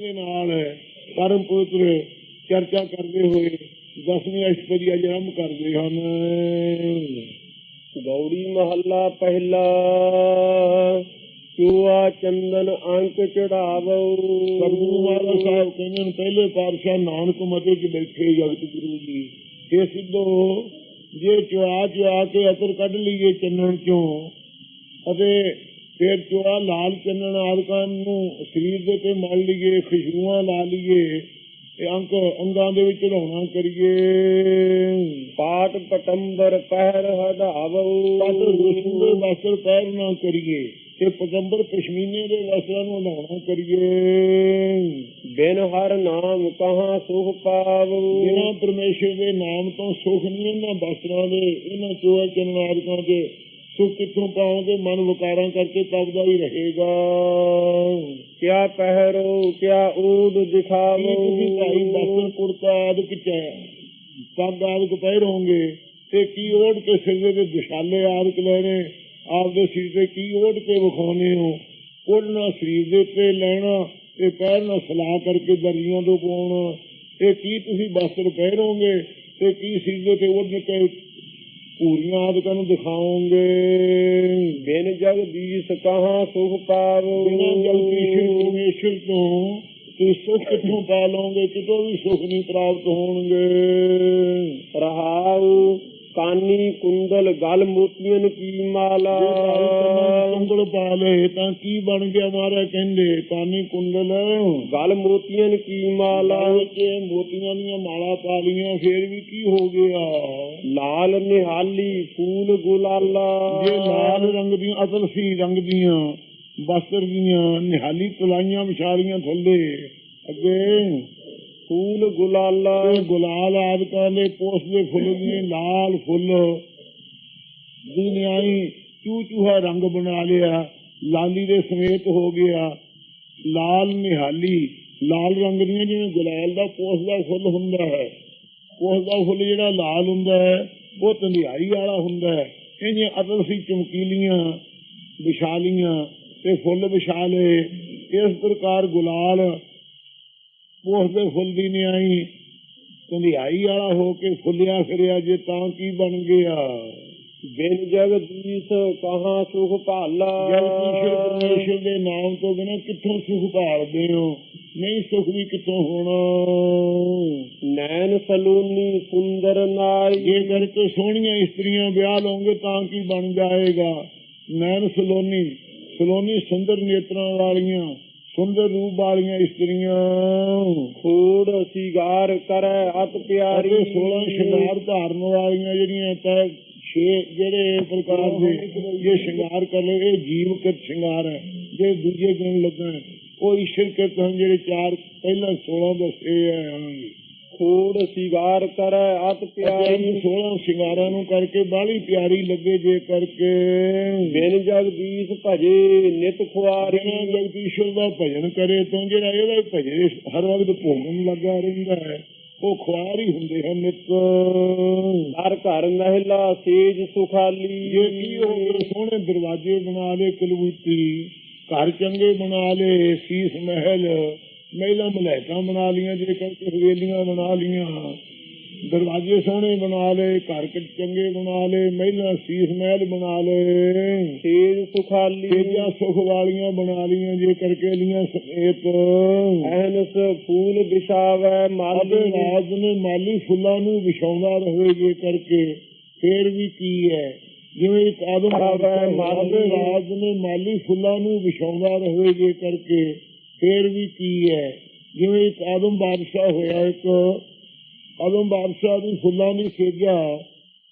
ਦੇ ਨਾਲ ਪਰਮ ਪਵਿੱਤਰ ਚਰਚਾ ਕਰਦੇ ਹੋਏ ਦਸਵੀਂ ਅਸ਼ਟਪਦੀ ਆਰੰਭ ਕਰਦੇ ਹਨ। ਗੌੜੀ ਮਹੱਲਾ ਪਹਿਲਾ ਚੂਆ ਚੰਦਨ ਅੰਕ ਚੜਾਵੋ। ਸਤਿਗੁਰੂ ਮਹਾਰਾਜ ਸਾਹਿਬ ਕਹਿੰਦੇ ਨੇ ਪਹਿਲੇ ਪਾਤਸ਼ਾਹ ਨਾਨਕ ਮਤੇ 'ਚ ਬੈਠੇ ਜਗਤ ਗੁਰੂ ਜੀ। ਇਹ ਸਿੱਧੋ ਜੇ ਚੁਆ ਚੁਆ ਕੇ ਅਤਰ ਕੱਢ ਲਈਏ ਚੰਨਣ ਚੋਂ ਅਤੇ ਫਿਰ ਚੁਆ ਲਾਲ ਚੰਨਣ ਆਦਿਕਾਂ ਨੂੰ ਸਰੀਰ ਦੇ ਤੇ ਮਲ ਲਈਏ ਖੁਸ਼ਬੂਆਂ ਲਾ ਲਈਏ ਇਹ ਅੰਕ ਅੰਗਾਂ ਦੇ ਵਿੱਚ ਚੜਾਉਣਾ ਕਰੀਏ। ਪਾਟ ਪਟੰਬਰ ਪਹਿਰ ਹਦਾਵੋ ਪਤ ਰੁਸੂ ਦੇ ਵਸਤਰ ਪਹਿਰ ਨਾ ਕਰੀਏ ਤੇ ਪਗੰਬਰ ਪਸ਼ਮੀਨੇ ਦੇ ਵਸਤਰਾਂ ਨੂੰ ਹਲਾਉਣਾ ਕਰੀਏ। ਬਿਨ ਹਰ ਨਾਮ ਕਹਾਂ ਸੁਖ ਪਾਵੋ। ਬਿਨਾਂ ਪਰਮੇਸ਼ਰ ਦੇ ਨਾਮ ਤੋਂ ਸੁਖ ਨਹੀਂ ਇਹਨਾਂ ਵਸਤਰਾਂ ਦੇ ਇਹਨਾਂ ਚੋਏ ਚਨਾਦਿਕਾਂ ਦੇ। ਸੁਖ ਕਿੱਥੋਂ ਪਾਓਗੇ ਮਨ ਵਿਕਾਰਾਂ ਕਰਕੇ ਤਪਦਾ ਹੀ ਰਹੇਗਾ। ਕਿਆ ਪਹਿਰੋ, ਕਿਆ ਊਦ ਦਿਖਾਵੋ। ਤੁਸੀਂ ਭਾਈ ਵਸਤਰ ਕੁੜਤਾ ਆਦਿਕ ਚ ਪੱਗ ਆਦਿਕ ਪਹਿਰੋਗੇ ਤੇ ਕੀ ਓੜ ਕੇ ਸਿਰ ਦੇ ਵਿਸ਼ਾਲੇ ਆਦ ਲੈਣੇ? ਆਪਦੇ ਸਿਰ ਤੇ ਕੀ ਓੜ ਕੇ ਵਿਖਾਉਣੇ ਹੋ? ਕੋੜਨਾ ਸਰੀਰ ਦੇ ਉੱਤੇ ਲੈਣਾ, ਤੇ ਪੈਰ ਨਾਲ ਸਲਾਹ ਕਰਕੇ ਦਰਜੀਆਂ ਤੋਂ ਪਾਉਣਾ। ਇਹ ਕੀ ਤੁਸੀਂ ਵਸਤਰ ਪਹਿਰੋਗੇ ਤੇ ਕੀ ਸਿਰ ਦੇ ਉੱਤੇ ਓੜ ਕੇ ਪੂਰੀਆਂ ਆਦਿਕਾਂ ਨੂੰ ਦਿਖਾਓਗੇ ਬਿਨ ਜਗਦੀਸ਼ ਕਹਾਂ ਸੁਖ ਪਾਵੋ। ਬਿਨਾਂ ਜਗਦੀਸ਼ਰ ਪਰਮੇਸ਼ਰ ਤੋਂ ਤੁਸੀਂ ਸੁੱਖ ਕਿੱਥੋਂ ਪਾ ਲਓਗੇ? ਕਿਤੋਂ ਵੀ ਸੁੱਖ ਨਹੀਂ ਪ੍ਰਾਪਤ ਹੋਣਗੇ। ਰਹਾਉ ਕਾਨੀ ਕੁੰਦਲ ਗਲ ਮੋਤੀਆਂ ਕੀ ਮਾਲਾ ਕੁੰਡਲ ਪਾ ਲਏ ਤਾਂ ਕੀ ਬਣ ਗਿਆ ਮਾਰਾ ਕਹਿੰਦੇ? ਕਾਨੀ ਕੁੰਡਲ ਗਲ ਮੋਤੀਆਂ ਕੀ ਮਾਲਾ ਵਿੱਚ ਮੋਤੀਆਂ ਦੀਆਂ ਮਾਲਾ ਪਾ ਲੀਆਂ ਫੇਰ ਵੀ ਕੀ ਹੋ ਗਿਆ? ਲਾਲ ਨਿਹਾਲੀ ਫੂਲ ਗੁਲਾਲਾ। ਜੇ ਲਾਲ ਰੰਗ ਦੀਆਂ ਅਸਲ ਸੀ ਰੰਗ ਦੀਆਂ ਬਸਤਰ ਦੀਆਂ ਨਿਹਾਲੀ ਤੁਲਾਈਆਂ ਵਿਚਾਰੀਆਂ ਥੱਲੇ। ਅੱਗੇ। ਫੂਲ ਗੁਲਾਲਾ, ਗੁਲਾਲ ਆਦਿਕਾਂ ਦੇ ਪੋਸ ਫੁੱਲ ਦੀ ਲਾਲ ਫੁੱਲ। ਦੀ ਚੂ ਚੂਹਾ ਰੰਗ ਬਣਾ ਲਿਆ, ਲਾਲੀ ਦੇ ਸਮੇਤ ਹੋ ਗਿਆ। ਲਾਲ ਨਿਹਾਲੀ, ਲਾਲ ਰੰਗ ਦੀਆਂ ਜਿਵੇਂ ਗੁਲਾਲ ਦਾ ਪੋਸ ਦਾ ਫੁੱਲ ਹੁੰਦਾ ਹੈ, ਪੋਸ ਫੁੱਲ ਜਿਹੜਾ ਲਾਲ ਹੁੰਦਾ ਹੈ, ਉਹ ਧੰਦਿਆਈ ਵਾਲਾ ਹੁੰਦਾ ਹੈ। ਇਹ ਅਦਲ ਸੀ ਚਮਕੀਲੀਆਂ, ਵਿਸ਼ਾਲੀਆਂ ਤੇ ਫੁੱਲ ਵਿਸ਼ਾਲੇ। ਇਸ ਪ੍ਰਕਾਰ ਗੁਲਾਲ ਉਸ ਦੇ ਫੁੱਲ ਦੀ ਨਿਆਈ ਧੰਦਿਆਈ ਵਾਲਾ ਹੋ ਕੇ ਫੁੱਲਿਆ ਫਿਰਿਆ ਜੇ ਤਾਂ ਕੀ ਬਣ ਗਿਆ? ਬਿਨ ਜਗਦੀਸ਼ ਕਹਾਂ ਸੁਖ ਭਾਲਾ? ਜਦ ਈਸ਼ਵਰ ਪਰਮੇਸ਼ਰ ਦੇ ਨਾਮ ਤੋਂ ਬਿਨਾਂ ਕਿੱਥੋਂ ਸੁਖ ਭਾਲਦੇ ਹੋ? ਨਹੀਂ ਸੁਖ ਵੀ ਕਿੱਥੋਂ ਹੋਣਾ? ਨੈਣ ਸਲੂਨੀ ਸੁੰਦਰ ਨਾਈ। ਜੇ ਕਰਕੇ ਸੋਹਣੀਆਂ ਇਸਤਰੀਆਂ ਵਿਆਹ ਲਓਗੇ ਤਾਂ ਕੀ ਬਣ ਜਾਏਗਾ? ਨੈਣ ਸਲੋਨੀ ਸਲੋਨੀ ਸੁੰਦਰ ਨੇਤਰਾਂ ਵਾਲੀਆਂ। ਸੁੰਦਰ ਰੂਪ ਵਾਲੀਆਂ ਇਸਤਰੀਆਂ ਖੂੜ ਸਿਗਾਰ ਕਰੈ, ਅਤ ਪਿਆਰੀ। 16 ਸ਼ਿੰਗਾਰ ਧਾਰਨ ਵਾਲੀਆਂ ਜਿਹੜੀਆਂ ਤੈ ਛੇ, ਜਿਹੜੇ ਪ੍ਰਕਾਰ ਦੇ ਇਹ ਸ਼ਿੰਗਾਰ ਕਰ ਲਏ ਇਹ ਜੀਵ ਕਤ ਸ਼ਿੰਗਾਰ ਹੈ। ਜੇ ਦੂਜੇ ਗੁਣ ਲੱਗਣ, ਉਹ ਈਸ਼ਰ ਕਤ ਹਨ, ਜਿਹੜੇ ਚਾਰ, ਪਹਿਲਾਂ 16 ਦੱਸੇ ਹੈ ਖੂੜ ਸਿਗਾਰ ਕਰੈ ਅਤ ਪਿਆਰੀ। ਪਿਆਰੀ 16 ਸ਼ਿੰਗਾਰਾਂ ਨੂੰ ਕਰਕੇ ਬਾਹਲੀ ਪਿਆਰੀ ਲੱਗੇ ਜੇ ਕਰਕੇ। ਬਿਨ ਜਗਦੀਸ਼ ਭਜੇ ਨਿਤ ਖੁਆਰੀ ਜਗਦੀਸ਼ਰ ਦਾ ਭਜਨ ਕਰੇ ਤਾਂ ਜਿਹੜਾ ਇਹਦਾ ਭਜੇ ਹਰ ਵਕਤ ਭੋਗਣ ਲੱਗਾ ਰਹਿੰਦਾ ਹੈ। ਉਹ ਖੁਆਰ ਹੀ ਹੁੰਦੇ ਹਨ ਨਿਤ। ਹਰ ਘਰ ਮਹਿਲਾ ਸੇਜ ਸੁਖਾਲੀ। ਜੇ ਕੀ ਹੋ ਗਏ ਸੋਹਣੇ ਦਰਵਾਜ਼ੇ ਬਣਾ ਲਏ ਕਲਬੂਤੀ ਘਰ ਚੰਗੇ ਬਣਾ ਲਏ ਸੀਸ ਮਹਿਲ। ਮਹਿਲਾ ਮਲੈਕਾਂ ਬਣਾ ਲੀਆਂ ਜੇ ਕਰਕੇ ਹਵੇਲੀਆਂ ਬਣਾ ਲੀਆਂ ਦਰਵਾਜ਼ੇ ਸੋਹਣੇ ਬਣਾ ਲਏ ਘਰ ਕ- ਚੰਗੇ ਬਣਾ ਲਏ ਮਹਿਲਾ ਸੀਸ ਮਹਿਲ ਬਣਾ ਲਏ। ਸੇਜ ਸੁਖਾਲੀ। ਤੇਜਾ ਸੁਖ ਵਾਲੀਆਂ ਬਣਾ ਲੀਆਂ ਜੇ ਕਰਕੇ ਲੀਆਂ ਸਮੇਤ ਐਨਸ ਫੂਲ ਵਿਛਾਵੈ ਮਾਲੀ ਰਾਜ ਨੇ ਮਾਲੀ ਫੁੱਲਾਂ ਨੂੰ ਵਿਛਾਉਂਦਾ ਰਹੇ ਜੇ ਕਰਕੇ ਫੇਰ ਵੀ ਕੀ ਹੈ? ਜਿਵੇਂ ਇੱਕ ਆਦਮ ਆਵੇ ਮਾਦੇ ਰਾਜ ਨੇ ਮਾਲੀ ਫੁੱਲਾਂ ਨੂੰ ਵਿਛਾਉਂਦਾ ਰਹੇ ਜੇ ਕਰਕੇ ਫੇਰ ਵੀ ਕੀ ਹੈ? ਜਿਵੇਂ ਇੱਕ ਆਦਮ ਬਾਦਸ਼ਾਹ ਹੋਇਆ, ਇੱਕ ਆਦਮ ਬਾਦਸ਼ਾਹ ਦੀ ਫੁੱਲਾਂ ਦੀ ਸੇਜਾ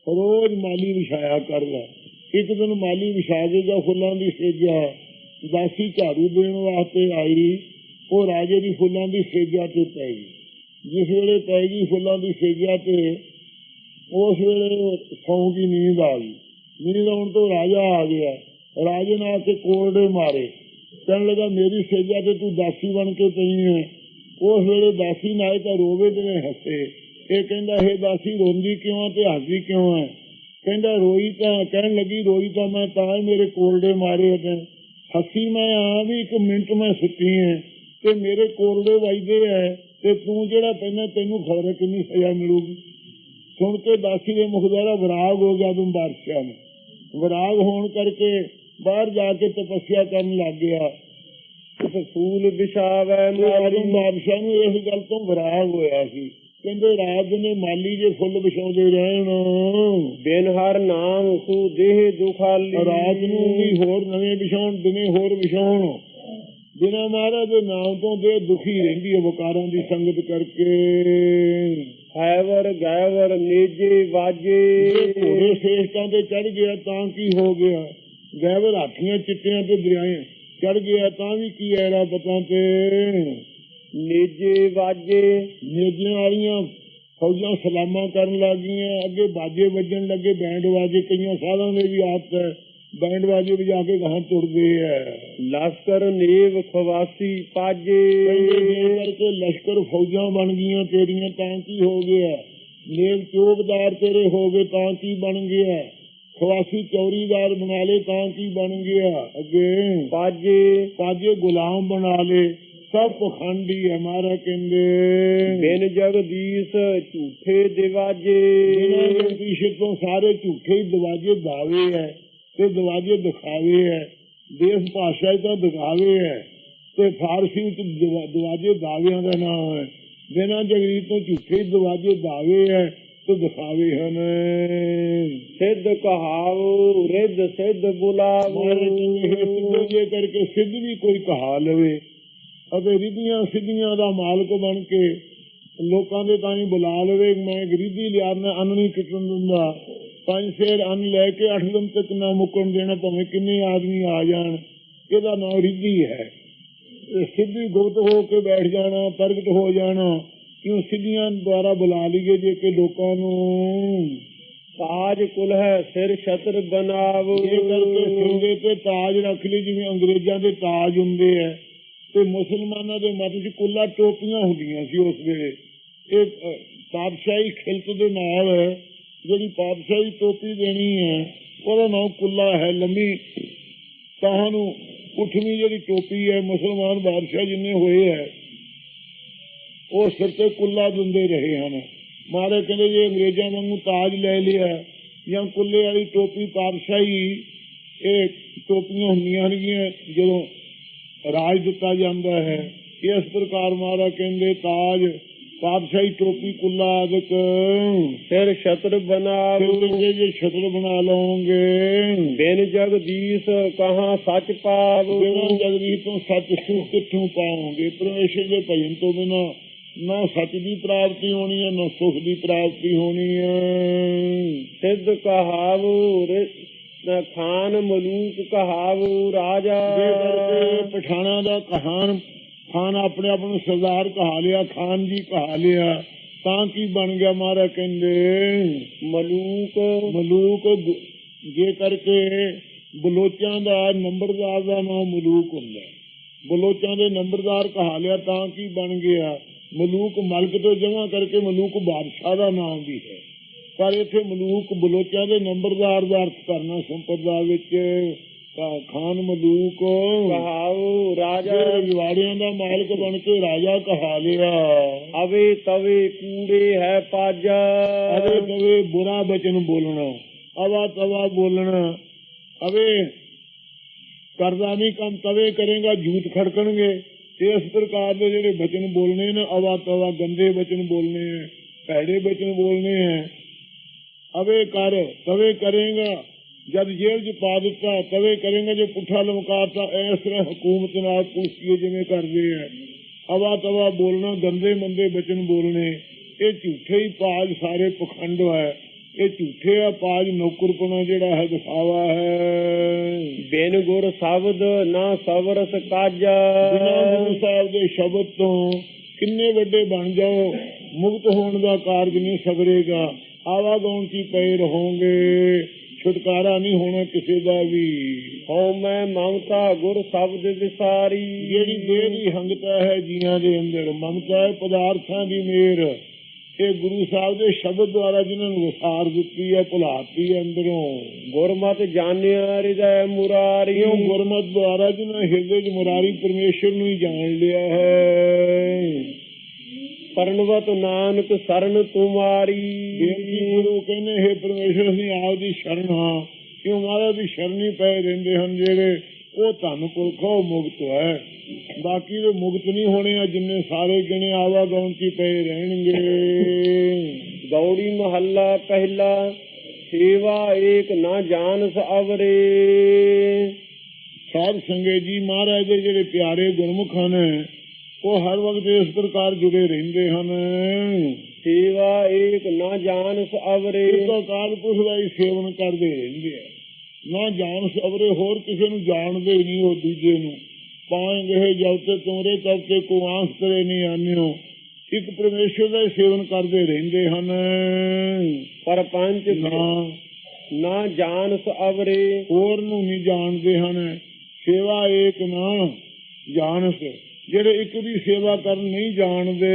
ਰੋਜ਼ ਮਾਲੀ ਵਿਛਾਇਆ ਕਰਦਾ। ਇੱਕ ਦਿਨ ਮਾਲੀ ਵਿਛਾ ਦੇਗਾ ਫੁੱਲਾਂ ਦੀ ਸੇਜਾ ਦਾਸੀ ਝਾੜੂ ਦੇਣ ਵਾਸਤੇ ਆਈ, ਉਹ ਰਾਜੇ ਦੀ ਫੁੱਲਾਂ ਦੀ ਸੇਜਾ ਤੇ ਪੈ ਗਈ। ਜਿਸ ਵੇਲੇ ਪੈ ਗਈ ਫੁੱਲਾਂ ਦੀ ਸੇਜਾ ਤੇ, ਉਸ ਵੇਲੇ ਸੌਂ ਦੀ ਨੀਂਦ ਆ ਗਈ। ਨੀਂਦ ਆਉਣ ਤੋਂ ਰਾਜਾ ਆ ਗਿਆ। ਰਾਜੇ ਨੇ ਆ ਕੇ ਕੋਰਡੇ ਮਾਰੇ। ਕਹਿਣ ਲੱਗਾ, ਮੇਰੀ ਸੇਜਾ ਤੇ ਤੂੰ ਦਾਸੀ ਬਣ ਕੇ ਪਈ ਹੈ ਉਸ ਵੇਲੇ ਦਾਸੀ ਨਾ ਤਾਂ ਰੋਵੇ ਤੇ ਹੱਸੇ। ਇਹ ਕਹਿੰਦਾ ਇਹ ਦਾਸੀ, ਰੋਂਦੀ ਕਿਉਂ ਤੇ ਹੱਸਦੀ ਕਿਉਂ ਹੈ ਕਹਿੰਦਾ, ਰੋਈ ਤਾਂ, ਕਹਿਣ ਲੱਗੀ, ਰੋਈ ਤਾਂ ਮੈਂ ਤਾਂ ਮੇਰੇ ਕੋਲਡੇ ਮਾਰੇ ਤੇ ਹੱਸੀ ਮੈਂ ਆ ਵੀ ਇੱਕ ਮਿੰਟ ਮੈਂ ਸੁੱਤੀ ਹੈ ਤੇ ਮੇਰੇ ਕੋਰੜੇ ਵੱਜਦੇ ਐ ਤੇ ਤੂੰ ਜਿਹੜਾ ਪਹਿਲਾਂ ਤੈਨੂੰ ਖਬਰ ਕਿੰਨੀ ਸਜ਼ਾ ਮਿਲੂਗੀ। ਸੁਣ ਕੇ ਦਾਸੀ ਦੇ ਮੁਖ ਦਾ ਵਿਰਾਗ ਹੋ ਗਿਆ ਤੁਮ ਨੂੰ। ਵਿਰਾਗ ਹੋਣ ਕਰਕੇ ਬਾਹਰ ਜਾ ਕੇ ਤਪੱਸਿਆ ਕਰਨ ਲੱਗ ਗਿਆ। ਫੂਲ ਵਿਛਾਵੈ ਮਾਰੀ ਬਾਦਸ਼ਾਹ ਨੂੰ ਇਸ ਗੱਲ ਤੋਂ ਵਿਰਾਗ ਹੋਇਆ ਸੀ। ਕਹਿੰਦੇ ਰਾਤ ਨੇ ਮਾਲੀ ਜੇ ਫੁੱਲ ਵਿਛਾਉਂਦੇ ਰਹਿਣ। ਬਿਨ ਹਰ ਨਾਮ ਸੂ ਦੇਹ ਦੁਖਾਲੀ। ਰਾਤ ਨੂੰ ਵੀ ਹੋਰ ਨਵੇਂ ਵਿਛਾਉਣ ਦਿਨੇ ਹੋਰ ਵਿਛਾਉਣ। ਬਿਨਾ ਮਹਾਰਾਜ ਦੇ ਨਾਮ ਤੋਂ ਦੇ ਦੁਖੀ ਰਹਿੰਦੀ ਹੈ ਵਕਾਰਾਂ ਦੀ ਸੰਗਤ ਕਰਕੇ। ਹੈਵਰ ਗੈਵਰ ਨੇਜੇ ਵਾਜੇ। ਘੋੜੇ ਸੇਸ਼ਟਾਂ ਤੇ ਚੜ ਗਿਆ ਤਾਂ ਕੀ ਹੋ ਗਿਆ? ਗੈਵਰ ਹਾਥੀਆਂ ਚਿੱਟਿਆਂ ਤੇ ਦਰਿਆਏ ਚੜ ਗਿਆ ਤਾਂ ਵੀ ਕੀ ਐੜਾ ਪਤਾ ਤੇ ਨੇਜੇ ਵਾਜੇ ਨੇਜੀਆਂ ਵਾਲੀਆਂ ਫੌਜਾਂ ਸਲਾਮਾਂ ਕਰਨ ਲੱਗੀਆਂ ਅੱਗੇ ਬਾਜੇ ਵੱਜਣ ਲੱਗੇ ਬੈਂਡ ਵਾਜੇ ਕਈਆਂ ਸਾਧਾਂ ਦੇ ਵੀ ਹੈ ਬੈਂਡ ਵਾਜੇ ਵਜਾ ਕੇ ਗਾਂ ਤੁਰਦੇ ਐ। ਲਸਕਰ ਨੇਵ ਖਵਾਸੀ ਪਾਜੇ। ਕਰਕੇ ਲਸ਼ਕਰ ਫੌਜਾਂ ਬਣ ਗਈਆਂ ਤੇਰੀਆਂ ਤਾਂ ਕੀ ਹੋ ਗਿਆ? ਨੇਵ ਚੋਬਦਾਰ ਤੇਰੇ ਹੋ ਗਏ ਤਾਂ ਕੀ ਬਣ ਗਿਆ? ਖਵਾਸੀ ਚੌਰੀਦਾਰ ਬਣਾ ਲੇ ਤਾਂ ਕੀ ਬਣ ਗਿਆ? ਅੱਗੇ ਪਾਜੇ ਪਾਜੇ ਗੁਲਾਮ ਬਣਾ ਲੇ ਸਭ ਪਖੰਡੀ ਹਮਾਰਾ ਕਹਿੰਦੇ, ਬਿਨ ਜਗਦੀਸ਼ ਝੂਠੇ ਦਿਵਾਜੇ। ਇਹਨਾਂ ਦੇ ਤੋਂ ਸਾਰੇ ਝੂਠੇ ਹੀ ਦਵਾਜੇ ਦਾਵੇ ਹੈ ਤੇ ਦਵਾਜੇ ਦਿਖਾਵੇ ਹੈ ਦੇਸ਼ ਭਾਸ਼ਾ 'ਚ ਦਿਖਾਵੇ ਹੈ ਤੇ ਫਾਰਸੀ ਵਿੱਚ ਦਵਾ- ਦਾਵਿਆਂ ਦਾ ਨਾਮ ਹੈ ਬਿਨਾਂ ਜਗਰੀਤ ਤੋਂ ਝੂਠੇ ਹੀ ਦਾਵੇ ਹੈ ਤੇ ਦਿਖਾਵੇ ਹਨ। ਸਿੱਧ ਕਹਾਉ, ਰਿੱਧ ਸਿੱਧ ਬੁਲਾਵੋ ਮਾਰੇ ਜੇ ਕਰਕੇ ਸਿੱਧ ਵੀ ਕੋਈ ਕਹਾ ਲਵੇ, ਅਤੇ ਰਿੱਧੀਆਂ ਸਿੱਧੀਆਂ ਦਾ ਮਾਲਕ ਬਣ ਕੇ ਲੋਕਾਂ ਦੇ ਤਾਂ ਹੀ ਬੁਲਾ ਲਵੇ, ਮੈਂ ਗਰੀਬੀ ਲਿਆ ਮੈਂ ਅੰਨ ਨਹੀਂ ਟੁੱਟਣ ਦਿੰਦਾ। ਪੰਜ ਸੇਰ ਅੰਨ ਲੈ ਕੇ ਅੱਠ ਦਿਨ ਤੱਕ ਨਾ ਮੁੱਕਣ ਦੇਣਾ ਭਾਵੇਂ ਕਿੰਨੇ ਆਦਮੀ ਆ ਜਾਣ, ਇਹਦਾ ਨਾਮ ਰਿੱਧੀ ਹੈ। ਸਿੱਧੀ ਗੁਪਤ ਹੋ ਕੇ ਬੈਠ ਜਾਣਾ, ਪ੍ਰਗਟ ਹੋ ਜਾਣਾ ਕਿਉਂ ਸਿੱਧੀਆਂ ਦੁਆਰਾ ਬੁਲਾ ਲਈਏ ਜੇ ਕਿ ਲੋਕਾਂ ਨੂੰ? ਤਾਜ ਕੁਲ ਹੈ ਸਿਰ ਛਤਰ ਬਨਾਵੋ। ਇਹ ਕਰਕੇ ਸਿੰਘੇ ਤੇ ਤਾਜ ਰੱਖ ਲਈ ਜਿਵੇਂ ਅੰਗਰੇਜ਼ਾਂ ਦੇ ਤਾਜ ਹੁੰਦੇ ਆ। ਤੇ ਮੁਸਲਮਾਨਾਂ ਦੇ ਮੱਥੇ 'ਚ ਕੁੱਲਾ ਟੋਪੀਆਂ ਹੁੰਦੀਆਂ ਸੀ ਉਸ ਵੇਲੇ। ਇਹ ਅ, ਪਾਤਸ਼ਾਹੀ ਖਿਲਤ ਦੇ ਨਾਲ ਜਿਹੜੀ ਪਾਤਸ਼ਾਹੀ ਟੋਪੀ ਦੇਣੀ ਹੈ ਉਹਦਾ ਨਾਮ ਕੁੱਲਾ ਹੈ ਲੰਮੀ। ਤੁਹਾਨੂੰ ਉਠਵੀਂ ਜਿਹੜੀ ਟੋਪੀ ਹੈ ਮੁਸਲਮਾਨ ਬਾਦਸ਼ਾਹ ਜਿੰਨੇ ਹੋਏ ਹੈ ਉਹ ਸਿਰ ਤੇ ਕੁੱਲਾ ਦਿੰਦੇ ਰਹੇ ਹਨ। ਮਾਰੇ ਕਹਿੰਦੇ ਜੇ ਅੰਗਰੇਜ਼ਾਂ ਵਾਂਗੂ ਤਾਜ ਲੈ ਲਿਆ ਜਾਂ ਕੁੱਲੇ ਵਾਲੀ ਟੋਪੀ ਪਾਤਸ਼ਾਹੀ ਇਹ ਟੋਪੀਆਂ ਹੁੰਦੀਆਂ ਨੇਗੀਆਂ ਜਦੋਂ ਰਾਜ ਦਿੱਤਾ ਜਾਂਦਾ ਹੈ ਇਸ ਪ੍ਰਕਾਰ ਮਹਾਰਾ ਕਹਿੰਦੇ ਤਾਜ ਪਾਤਸ਼ਾਹੀ ਟੋਪੀ ਕੁੱਲਾ ਆਦਿਕ। ਸਿਰ ਛਤਰ ਬਨਾਵੋ ਫਿਰ ਜੇ ਛਤਰ ਬਣਾ ਲਓਗੇ। ਬਿਨ ਜਗਦੀਸ਼ ਕਹਾਂ ਸੱਚ ਪਾਵੋ? ਬਿਨਾਂ ਜਗਦੀਸ਼ ਤੋਂ ਸੱਚ ਸੁਖ ਕਿੱਥੋਂ ਪਾਓਗੇ? ਪਰਮੇਸ਼ਰ ਦੇ ਭਜਨ ਤੋਂ ਬਿਨਾਂ ਨਾ ਸੱਚ ਦੀ ਪ੍ਰਾਪਤੀ ਹੋਣੀ ਹੈ ਨਾ ਸੁਖ ਦੀ ਪ੍ਰਾਪਤੀ ਹੋਣੀ ਹੈ। ਸਿੱਧ ਕਹਾਵੋ ਰਿ- ਨਾ ਖਾਨ ਮਲੂਕ ਕਹਾਵੋ ਰਾਜਾ। ਜੇ ਕਰਕੇ ਪਠਾਣਾ ਦਾ ਕਹਾਨ ਖਾਨ ਆਪਣੇ ਆਪ ਨੂੰ ਸਰਦਾਰ ਕਹਾ ਲਿਆ ਖਾਨ ਜੀ ਕਹਾ ਲਿਆ ਤਾਂ ਕੀ ਬਣ ਗਿਆ ਮਾਰਾ ਕਹਿੰਦੇ? ਮਲੂਕ। ਮਲੂਕ ਜੇ ਕਰਕੇ ਬਲੋਚਾਂ ਦਾ ਨੰਬਰਦਾਰ ਦਾ ਨਾਮ ਮਲੂਕ ਹੁੰਦਾ। ਬਲੋਚਾਂ ਦੇ ਨੰਬਰਦਾਰ ਕਹਾ ਲਿਆ ਤਾਂ ਕੀ ਬਣ ਗਿਆ? ਮਲੂਕ ਮਲਕ ਤੋਂ ਜਮਾ ਕਰਕੇ ਮਲੂਕ ਬਾਦਸ਼ਾਹ ਦਾ ਨਾਮ ਵੀ ਹੈ। ਪਰ ਇੱਥੇ ਮਲੂਕ ਬਲੋਚਾਂ ਦੇ ਨੰਬਰਦਾਰ ਦਾ ਅਰਥ ਕਰਨਾ ਸੰਪਰਦਾ ਵਿੱਚ ਤਾਂ ਖਾਨ ਮਲੂਕ ਕਹਾਵੋ ਰਾਜਾ। ਜੇ ਰਜਵਾੜਿਆਂ ਦਾ ਮਾਲਕ ਬਣ ਕੇ ਰਾਜਾ ਕਹਾ ਲਿਆ। ਅਵੇ ਤਵੇ ਕੂੜੇ ਹੈ ਪਾਜਾ। ਅਵੇ ਤਵੇ ਬੁਰਾ ਬਚਨ ਬੋਲਣਾ ਅਵਾ ਤਵਾ ਬੋਲਣਾ। ਅਵੇ ਕਰਦਾ ਨਹੀਂ ਕੰਮ ਤਵੇ ਕਰੇਗਾ ਝੂਠ ਖੜਕਣਗੇ। ਤੇ ਇਸ ਪ੍ਰਕਾਰ ਦੇ ਜਿਹੜੇ ਬਚਨ ਬੋਲਣੇ ਨੇ ਅਵਾ ਤਵਾ ਗੰਦੇ ਬਚਨ ਬੋਲਣੇ ਹੈ ਭੈੜੇ ਬਚਨ ਬੋਲਣੇ ਹੈ ਅਵੇ ਕਰ, ਤਵੇ ਕਰੇਗਾ, ਜਦ ਜੇਲ੍ਹ 'ਚ ਪਾ ਦਿੱਤਾ, ਤਵੇ ਕਰੇਗਾ, ਜੇ ਪੁੱਠਾ ਲਮਕਾਤਾ ਇਸ ਤਰ੍ਹਾਂ ਹਕੂਮਤ ਨਾਲ ਪੁੱਛੀਏ ਜਿਵੇਂ ਕਰਦੇ ਆ। ਅਵਾ ਤਵਾ ਬੋਲਣਾ, ਗੰਦੇ ਮੰਦੇ ਬਚਨ ਬੋਲਣੇ, ਇਹ ਝੂਠੇ ਹੀ ਪਾਜ ਸਾਰੇ ਪਖੰਡ ਹੈ ਇਹ ਝੂਠੇ ਆ ਪਾਜ ਨੌਕਰਪਣਾ ਜਿਹੜਾ ਹੈ ਦਿਖਾਵਾ ਹੈ। ਬਿਨ ਗੁਰ ਸ਼ਬਦ ਨਾ ਸਵਰਸ ਕਾਜਾ। ਬਿਨਾਂ ਗੁਰੂ ਸਾਹਿਬ ਦੇ ਸ਼ਬਦ ਤੋਂ ਕਿੰਨੇ ਵੱਡੇ ਬਣ ਜਾਓ ਮੁਕਤ ਹੋਣ ਦਾ ਕਾਰਜ ਨਹੀਂ ਸਬਰੇਗਾ ਆਵਾਗਾਉਣ ਕੀ ਪਏ ਰਹੋਗੇ ਛੁਟਕਾਰਾ ਨਹੀਂ ਹੋਣਾ ਕਿਸੇ ਦਾ ਵੀ। ਹਉ ਮੈਂ ਮਮਤਾ ਗੁਰ ਸ਼ਬਦ ਵਿਸਾਰੀ। ਜਿਹੜੀ ਦੇਹ ਹੰਗਤਾ ਹੈ ਜੀਆਂ ਦੇ ਅੰਦਰ ਮਮਤਾ ਹੈ ਪਦਾਰਥਾਂ ਦੀ ਮੇਰ। ਇਹ ਗੁਰੂ ਸਾਹਿਬ ਦੇ ਸ਼ਬਦ ਦੁਆਰਾ ਜਿਨ੍ਹਾਂ ਨੂੰ ਵਿਸਾਰ ਦਿੱਤੀ ਹੈ ਭੁਲਾਤੀ ਹੈ ਅੰਦਰੋਂ। ਗੁਰਮਤਿ ਜਾਣਿਆ ਹਿਰਦੈ ਮੁਰਾਰੀ। ਇਉਂ ਗੁਰਮਤ ਦੁਆਰਾ ਜਿਨ੍ਹਾਂ ਹਿਰਦੇ 'ਚ ਮੁਰਾਰੀ ਪਰਮੇਸ਼ਰ ਨੂੰ ਹੀ ਜਾਣ ਲਿਆ ਹੈ। ਪਰਨਵਤ ਨਾਨਕ ਸਰਨ ਤੁਮਾਰੀ ਬੇਨਤੀ ਗੁਰੂ ਕਹਿੰਦੇ ਹੈ ਪਰਮੇਸ਼ਰ ਅਸੀਂ ਆਪ ਦੀ ਸ਼ਰਨ ਹਾਂ। ਕਿਉਂ ਮਹਾਰਾਜ ਦੀ ਸ਼ਰਨੀ ਪਏ ਰਹਿੰਦੇ ਹਨ ਜਿਹੜੇ ਉਹ ਧੰਨ ਪੁਰਖੋ ਮੁਕਤ ਹੈ। ਬਾਕੀ ਦੇ ਮੁਕਤ ਨਹੀਂ ਹੋਣੇ ਆ ਜਿੰਨੇ ਸਾਰੇ ਗਿਣੇ ਆਵਾ ਗੌਂਤੀ ਪਏ ਰਹਿਣਗੇ। ਗੌੜੀ ਮਹੱਲਾ ਪਹਿਲਾ ਸੇਵਾ ਏਕ ਨਾ ਜਾਣਸ ਅਵਰੇ। ਸਾਧ ਸੰਗੇ ਜੀ ਮਹਾਰਾਜ ਦੇ ਜਿਹੜੇ ਪਿਆਰੇ ਗੁਰਮੁਖ ਹਨ ਉਹ ਹਰ ਵਕਤ ਇਸ ਪ੍ਰਕਾਰ ਜੁੜੇ ਰਹਿੰਦੇ ਹਨ। ਸੇਵਾ ਏਕ ਨਾ ਜਾਣਸ ਅਵਰੇ। ਅਕਾਲ ਪੁਰਖ ਦਾ ਹੀ ਸੇਵਨ ਕਰਦੇ ਰਹਿੰਦੇ ਆ। ਨਾ ਜਾਣ ਸਬਰੇ ਹੋਰ ਕਿਸੇ ਨੂੰ ਜਾਣਦੇ ਹੀ ਨਹੀਂ ਉਹ ਦੂਜੇ ਨੂੰ। ਪਾਏਂਗੇ ਜਬ ਤੇ ਤੋਰੇ ਤਬ ਤੇ ਕੋ ਆਂਸ ਕਰੇ ਨਹੀਂ ਆਨਿਓ। ਇੱਕ ਪਰਮੇਸ਼ਰ ਦਾ ਸੇਵਨ ਕਰਦੇ ਰਹਿੰਦੇ ਹਨ। ਪਰਪੰਚ ਨਾ। ਨਾ ਜਾਣਸ ਅਵਰੇ ਹੋਰ ਨੂੰ ਨਹੀਂ ਜਾਣਦੇ ਹਨ। ਸੇਵਾ ਏਕ ਨਾ ਜਾਣਸ। ਜਿਹੜੇ ਇੱਕ ਦੀ ਸੇਵਾ ਕਰਨ ਨਹੀਂ ਜਾਣਦੇ।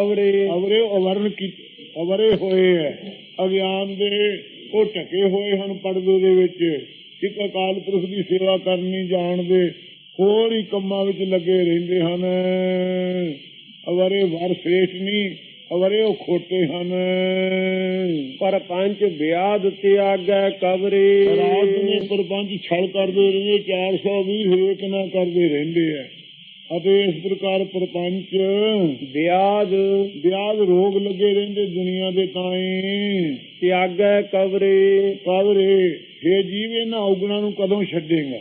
ਅਵਰੇ। ਅਵਰੇ ਅਵਰਨ ਕੀ ਅਵਰੇ ਹੋਏ ਹੈ ਅਗਿਆਨ ਦੇ ਉਹ ਟਕੇ ਹੋਏ ਹਨ ਪਰਦੇ ਦੇ ਵਿੱਚ। ਇੱਕ ਅਕਾਲ ਪੁਰਖ ਦੀ ਸੇਵਾ ਕਰਨੀ ਜਾਣਦੇ ਹੋਰ ਹੀ ਕੰਮਾਂ ਵਿੱਚ ਲੱਗੇ ਰਹਿੰਦੇ ਹਨ। ਅਵਰੇ ਵਰ ਸ੍ਰੇਸ਼ਟ ਨਹੀਂ ਅਵਰੇ ਉਹ ਖੋਟੇ ਹਨ। ਪਰਪੰਚ ਵਿਆਦ ਤਿਆਗੈ ਕਬਰੇ ਰਾਤ ਨੇ ਪਰਪੰਚ ਛਲ ਕਰਦੇ ਰਹਿੰਦੇ 420 ਹਰੇਕ ਨਾ ਕਰਦੇ ਰਹਿੰਦੇ ਆ। ਅਤੇ ਇਸ ਪ੍ਰਕਾਰ ਪਰਪੰਚ ਵਿਆਦ ਵਿਆਦ ਰੋਗ ਲੱਗੇ ਰਹਿੰਦੇ ਦੁਨੀਆ ਦੇ ਤਾਈਂ। ਤਿਆਗੈ ਕਬਰੇ ਕਾਵਰੇ हे ਜੀਵ ਇਹਨਾਂ ਔਗਣਾਂ ਨੂੰ ਕਦੋਂ ਛੱਡੇਗਾ?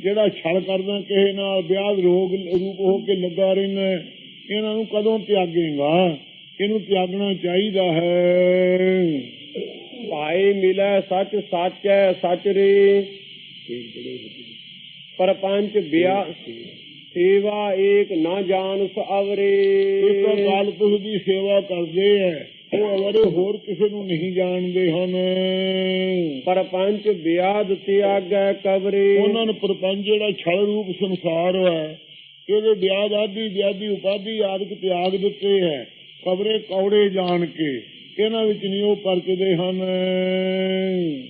ਜਿਹੜਾ ਛਲ ਕਰਦਾ ਕਿਸੇ ਨਾਲ ਵਿਆਹ ਰੋਗ ਰੂਪ ਹੋ ਕੇ ਲੱਗਾ ਰਹਿੰਦਾ ਇਹਨਾਂ ਨੂੰ ਕਦੋਂ ਤਿਆਗੇਗਾ? ਇਹਨੂੰ ਤਿਆਗਣਾ ਚਾਹੀਦਾ ਹੈ। ਭਾਏ ਮਿਲੈ ਸੱਚ ਸਾਚੈ ਸੱਚ ਰੇ। ਪਰਪੰਚ ਵਿਆਹ ਸੇਵਾ ਏਕ ਨਾ ਜਾਣਸ ਅਵਰੇ। ਇੱਕ ਅਕਾਲ ਪੁਰਖ ਦੀ ਸੇਵਾ ਕਰਦੇ ਹੈ ਉਹ ਅਵਰੇ ਹੋਰ ਕਿਸੇ ਨੂੰ ਨਹੀਂ ਜਾਣਦੇ ਹਨ। ਪਰਪੰਚ ਵਿਆਦ ਤਿਆਗੈ ਕਬਰੇ ਉਹਨਾਂ ਨੂੰ ਪ੍ਰਪੰਚ ਜਿਹੜਾ ਛਲ ਰੂਪ ਸੰਸਾਰ ਹੈ ਇਹਦੇ ਵਿਆਦ ਆਦੀ ਵਿਆਦੀ ਉਪਾਦੀ ਆਦਿਕ ਤਿਆਗ ਦਿੱਤੇ ਹੈ ਕਬਰੇ ਕੌੜੇ ਜਾਣ ਕੇ। ਇਹਨਾਂ ਵਿੱਚ ਨਹੀਂ ਉਹ ਪਰਚਦੇ ਹਨ।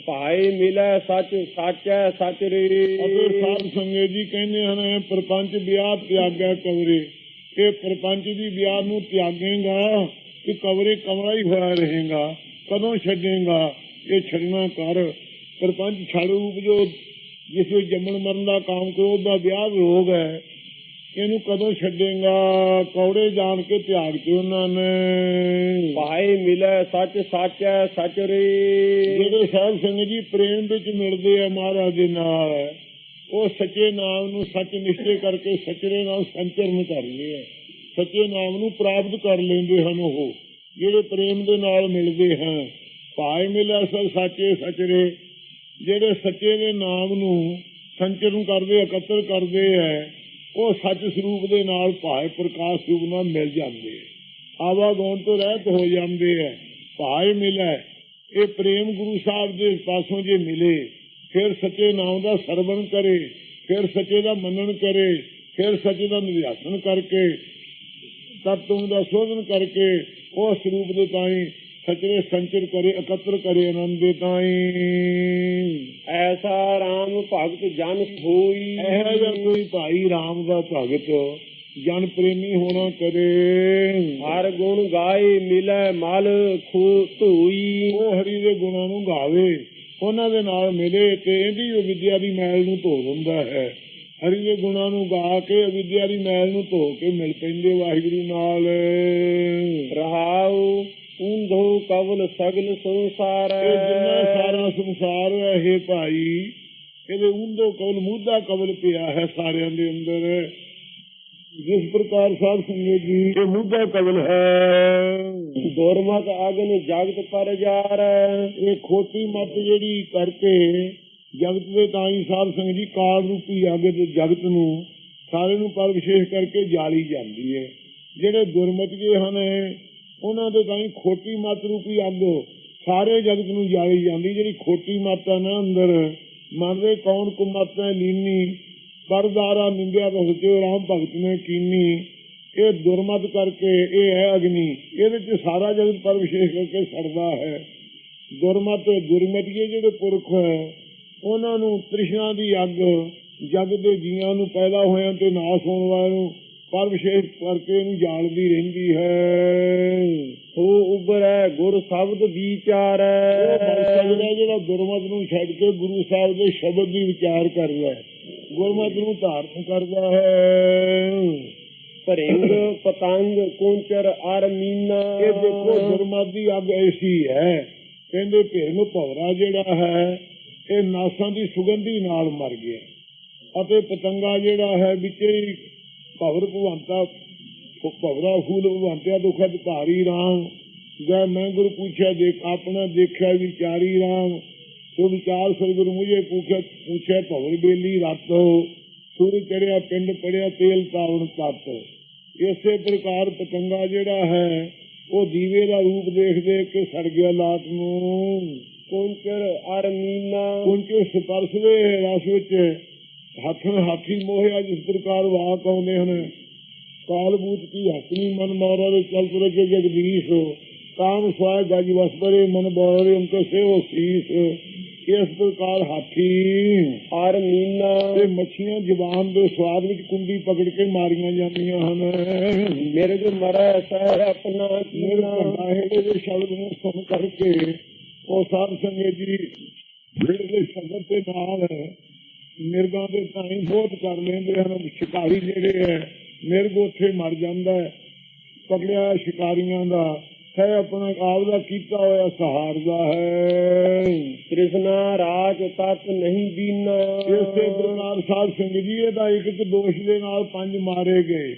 ਭਾਏ ਮਿਲੈ ਸੱਚ ਸਾਚੈ ਸੱਚ ਰੇ ਅਤੇ ਸਾਧ ਸੰਗਤ ਜੀ ਕਹਿੰਦੇ ਹਨ ਪ੍ਰਪੰਚ ਵਿਆਹ ਤਿਆਗਿਆ ਕਬਰੇ ਇਹ ਪ੍ਰਪੰਚ ਦੀ ਵਿਆਹ ਨੂੰ ਤਿਆਗੇਗਾ ਕਿ ਕਬਰੇ ਕਮਰਾ ਹੀ ਹੋਇਆ ਰਹੇਗਾ ਕਦੋਂ ਛੱਡੇਗਾ ਇਹ ਛੱਡਣਾ ਕਰ ਪ੍ਰਪੰਚ ਛੜ ਰੂਪ ਜੋ ਜਿਸ ਵਿੱਚ ਜੰਮਣ ਮਰਨ ਦਾ ਕਾਮ ਕ੍ਰੋਧ ਦਾ ਵਿਆਹ ਰੋਗ ਹੈ ਇਹਨੂੰ ਕਦੋਂ ਛੱਡੇਗਾ? ਕੌੜੇ ਜਾਣ ਕੇ ਤਿਆਗ ਤੇ ਉਹਨਾਂ ਨੇ। ਭਾਏ ਮਿਲੈ ਸੱਚ ਸਾਚੈ ਸੱਚ ਰੇ। ਜਿਹੜੇ ਸਾਧ ਸੰਗਤ ਜੀ ਪ੍ਰੇਮ ਵਿੱਚ ਮਿਲਦੇ ਆ ਮਹਾਰਾਜ ਦੇ ਨਾਲ ਉਹ ਸੱਚੇ ਨਾਮ ਨੂੰ ਸੱਚ ਨਿਸ਼ਚੈ ਕਰਕੇ ਸੱਚੇ ਨਾਲ ਸੰਚਰਨ ਕਰਦੇ ਆ। ਸੱਚੇ ਨਾਮ ਨੂੰ ਪ੍ਰਾਪਤ ਕਰ ਲੈਂਦੇ ਹਨ ਉਹ ਜਿਹੜੇ ਪ੍ਰੇਮ ਦੇ ਨਾਲ ਮਿਲਦੇ ਹਨ। ਭਾਏ ਮਿਲਿਆ ਸਭ ਸਾਚੇ ਸਚਰੇ। ਜਿਹੜੇ ਸੱਚੇ ਦੇ ਨਾਮ ਨੂੰ ਸੰਚਰਨ ਕਰਦੇ ਇਕੱਤਰ ਕਰਦੇ ਆ ਉਹ ਸੱਚ ਸਰੂਪ ਦੇ ਨਾਲ ਭਾਏ ਪ੍ਰਕਾਸ਼ ਰੂਪ ਨਾਲ ਮਿਲ ਜਾਂਦੇ ਆ ਆਵਾਗੌਣ ਤੋਂ ਰਹਿਤ ਹੋ ਜਾਂਦੇ ਆ ਭਾਏ ਮਿਲਿਆ ਇਹ ਪ੍ਰੇਮ ਗੁਰੂ ਸਾਹਿਬ ਦੇ ਪਾਸੋਂ ਜੇ ਮਿਲੇ, ਫਿਰ ਸੱਚੇ ਨਾਮ ਦਾ ਸਰਵਣ ਕਰੇ, ਫਿਰ ਸੱਚੇ ਦਾ ਮੰਨਣ ਕਰੇ, ਫਿਰ ਸੱਚੇ ਦਾ ਨਿਧਿਆਸਨ ਕਰਕੇ, ਤਤੂ ਦਾ ਸੋਧਨ ਕਰਕੇ, ਉਹ ਸਰੂਪ ਦੇ ਤਾਈ ਸਚਰੇ ਸੰਚਰ ਕਰੇ ਇਕੱਤਰ ਕਰੇ ਆਨੰਦ ਤਾਈ। ਐਸਾ RAM ਭਗਤ ਜਨ ਹੋਈ। ਜਿਹਾ ਕੋਈ ਭਾਈ RAM ਦਾ ਭਗਤ ਜਨ ਪ੍ਰੇਮੀ ਹੋਣਾ ਕਰੇ। ਹਰ ਗੁਣ ਗਾਏ ਮਿਲੈ ਮਲ ਖੂ ਧੂਈ। ਉਹ ਹਰੀ ਦੇ ਗੁਣਾਂ ਨੂੰ ਗਾਵੇ ਉਹਨਾਂ ਦੇ ਨਾਲ ਮਿਲੇ ਤੇ ਇਹਦੀ ਉਹ ਵਿਦਿਆ ਦੀ ਮੈਲ ਨੂੰ ਧੋ ਦਿੰਦਾ ਹੈ। ਹਰੀ ਦੇ ਗੁਣਾਂ ਨੂੰ ਗਾ ਕੇ ਵਿਦਿਆ ਦੀ ਮੈਲ ਨੂੰ ਧੋ ਕੇ ਮਿਲ ਪੈਂਦੇ ਵਾਹਿਗੁਰੂ ਨਾਲ। ਰਹਾਉ ਉਂਧੋ ਕਵਲ ਸਗਲ ਸੰਸਾਰ। ਇਹ ਜਿੰਨਾ ਸਾਰਾ ਸੰਸਾਰ ਹੈ ਇਹ ਭਾਈ ਇਹਦੇ ਉਂਦੋ ਕਵਲ ਮੁੱਦਾ ਕਵਲ ਪਿਆ ਹੈ ਸਾਰਿਆਂ ਦੇ ਅੰਦਰ। ਜਿਸ ਪ੍ਰਕਾਰ ਸਾਧ ਸੰਗਤ ਜੀ ਇਹ ਮੁੱਦਾ ਕਵਲ ਹੈ। ਦੁਰਮਤ ਅਗਨ ਜਗਤ ਪਰ ਜਾਰ। ਇਹ ਖੋਟੀ ਮਤ ਜਿਹੜੀ ਕਰਕੇ ਜਗਤ ਦੇ ਤਾਂ ਹੀ ਸਾਧ ਸੰਗਤ ਜੀ ਕਾਲ ਰੂਪੀ ਦੇ ਜਗਤ ਨੂੰ ਸਾਰੇ ਨੂੰ ਪਰ ਵਿਸ਼ੇਸ਼ ਕਰਕੇ ਜਾਲੀ ਜਾਂਦੀ ਹੈ। ਜਿਹੜੇ ਗੁਰਮਤਿ ਦੇ ਹਨ ਉਹਨਾਂ ਦੇ ਤਾਂ ਖੋਟੀ ਮਤ ਰੂਪੀ ਅੱਗ ਸਾਰੇ ਜਗਤ ਨੂੰ ਜਾਲੀ ਜਾਂਦੀ, ਜਿਹੜੀ ਖੋਟੀ ਮਤ ਨਾ ਅੰਦਰ ਮਨ ਦੇ ਕੌਣ ਕੁ ਮਤ ਲੀਨੀ ਪਰਦਾਰਾ ਨਿੰਦਿਆ ਭਗਤੇ ਰਾਮ ਭਗਤ ਨੇ ਕੀਨੀ, ਇਹ ਦੁਰਮਤ ਕਰਕੇ ਇਹ ਹੈ ਅਗਨੀ, ਇਹਦੇ ਚ ਸਾਰਾ ਜਗਤ ਪਰ ਵਿਸ਼ੇਸ਼ ਕਰਕੇ ਸੜਦਾ ਹੈ। ਦੁਰਮਤ ਗੁਰਮਤੀਏ ਜਿਹੜੇ ਪੁਰਖ ਹੈ, ਉਹਨਾਂ ਨੂੰ ਤ੍ਰਿਸ਼ਨਾ ਦੀ ਅੱਗ ਜਗ ਦੇ ਜੀਆਂ ਨੂੰ ਪੈਦਾ ਹੋਇਆਂ ਤੇ ਨਾਸ ਹੋਣ ਵਾਲਿਆਂ ਨੂੰ ਪਰ ਵਿਸ਼ੇਸ਼ ਕਰਕੇ ਇਹਨੂੰ ਜਾਲਦੀ ਰਹਿੰਦੀ ਹੈ। ਸੋ ਉਬਰੈ ਗੁਰ ਸ਼ਬਦ ਵਿਚਾਰੈ। ਹੈ ਜਿਹੜਾ ਗੁਰਮਤ ਨੂੰ ਛੱਡ ਕੇ ਗੁਰੂ ਸਾਹਿਬ ਦੇ ਸ਼ਬਦ ਦੀ ਵਿਚਾਰ ਕਰਦਾ ਹੈ। ਗੁਰਮਤ ਨੂੰ ਧਾਰਨ ਕਰਦਾ ਹੈ। ਭਰਿੰਗ ਪਤੰਗ ਕੁੰਚਰ ਅਰ ਮੀਨਾ। ਇਹ ਦੇਖੋ ਗੁਰਮਤ ਦੀ ਅੱਗ ਐਸੀ ਹੈ। ਕਹਿੰਦੇ ਭੇਮ ਭਵਰਾ ਜਿਹੜਾ ਹੈ ਇਹ ਨਾਸਾਂ ਦੀ ਸੁਗੰਧੀ ਨਾਲ ਮਰ ਗਿਆ। ਅਤੇ ਪਤੰਗਾ ਜਿਹੜਾ ਹੈ ਵਿੱਚੇ ਹੀ ਭਵਰ ਭਵੰਤਾ ਭਵਰਾ ਫੂਲ ਭਵੰਤਿਆ ਦੁਖਦ ਧਾਰੀ ਰਾਮ। ਜੈ ਮੈਂ ਗੁਰੂ ਪੁੱਛਿਆ ਦੇਖ ਆਪਣਾ ਦੇਖਿਆ ਵਿਚਾਰੀ ਰਾਮ। ਸੋ ਵਿਚਾਰ ਸਤਿਗੁਰੂ ਮੁਝੇ ਪੁੱਛਿਆ ਪੁੱਛਿਆ ਭਵਰ ਬੇਲੀ ਰਤ। ਸੂਰ ਚੜਿਆ ਪਿੰਡ ਪੜਿਆ ਤੇਲ ਤਾਵਣ ਤਤ। ਇਸੇ ਪ੍ਰਕਾਰ ਪਤੰਗਾ ਜਿਹੜਾ ਹੈ ਉਹ ਦੀਵੇ ਦਾ ਰੂਪ ਦੇਖ ਦੇਖ ਕੇ ਸੜ ਗਿਆ ਲਾਤ ਨੂੰ। ਕੁੰਚਰ ਅਰ ਮੀਨਾ। ਕੁੰਚ ਸਪਰਸ਼ ਦੇ ਰਸ ਵਿੱਚ ਹੱਥ ਨਾਲ ਹਾਥੀ ਮੋਹਿਆ ਜਿਸ ਪ੍ਰਕਾਰ ਵਾਕ ਆਉਂਦੇ ਹਨ। ਕਾਲਬੂਤ ਕੀ ਹਸਨੀ ਮਨ ਮਾਰਾ ਦੇ ਚਲ ਤੁਰੇ ਕੇ ਜਗਦੀਸ਼ ਕਾਮ ਸਵਾਇ ਗਜ ਵਸਪਰੇ ਮਨ ਬੋਰੇ ਉਨਕੇ ਸੇਵੋ ਸੀਸ। ਇਸ ਪ੍ਰਕਾਰ ਹਾਥੀ ਅਰ ਮੀਨਾ। ਤੇ ਮੱਛੀਆਂ ਜ਼ਬਾਨ ਦੇ ਸਵਾਦ ਵਿੱਚ ਕੁੰਡੀ ਪਕੜ ਕੇ ਮਾਰੀਆਂ ਜਾਂਦੀਆਂ ਹਨ। ਮਿਰਗ ਮਰੈ ਸਹਿ ਆਪਣਾ ਮੇਰੇ ਬੰਦਾਹੇ ਦੇ ਸ਼ਬਦ ਨੂੰ ਸੁਣ ਕਰਕੇ ਉਹ ਸਾਧ ਸੰਗਤ ਜੀ ਜਿਹੜੇ ਦੇ ਸ਼ਬਦ ਦੇ ਨਾਲ ਮਿਰਗਾਂ ਦੇ ਤਾਈ ਬਹੁਤ ਕਰ ਲੈਂਦੇ ਹਨ ਸ਼ਿਕਾਰੀ ਜਿਹੜੇ ਹੈ ਮਿਰਗ ਉੱਥੇ ਮਰ ਜਾਂਦਾ ਹੈ। ਪਕੜਿਆ ਸ਼ਿਕਾਰੀਆਂ ਦਾ ਹੈ ਆਪਣਾ ਆਪ ਦਾ ਕੀਤਾ ਹੋਇਆ ਸਹਾਰਦਾ ਹੈ। ਤ੍ਰਿਸ਼ਨਾ ਰਾਜ ਤਤ ਨਹੀਂ ਦੀਨਾ। ਇਸੇ ਪ੍ਰਕਾਰ ਸਾਧ ਸੰਗਤ ਜੀ ਇਹਦਾ ਇੱਕ ਇੱਕ ਦੋਸ਼ ਦੇ ਨਾਲ ਪੰਜ ਮਾਰੇ ਗਏ।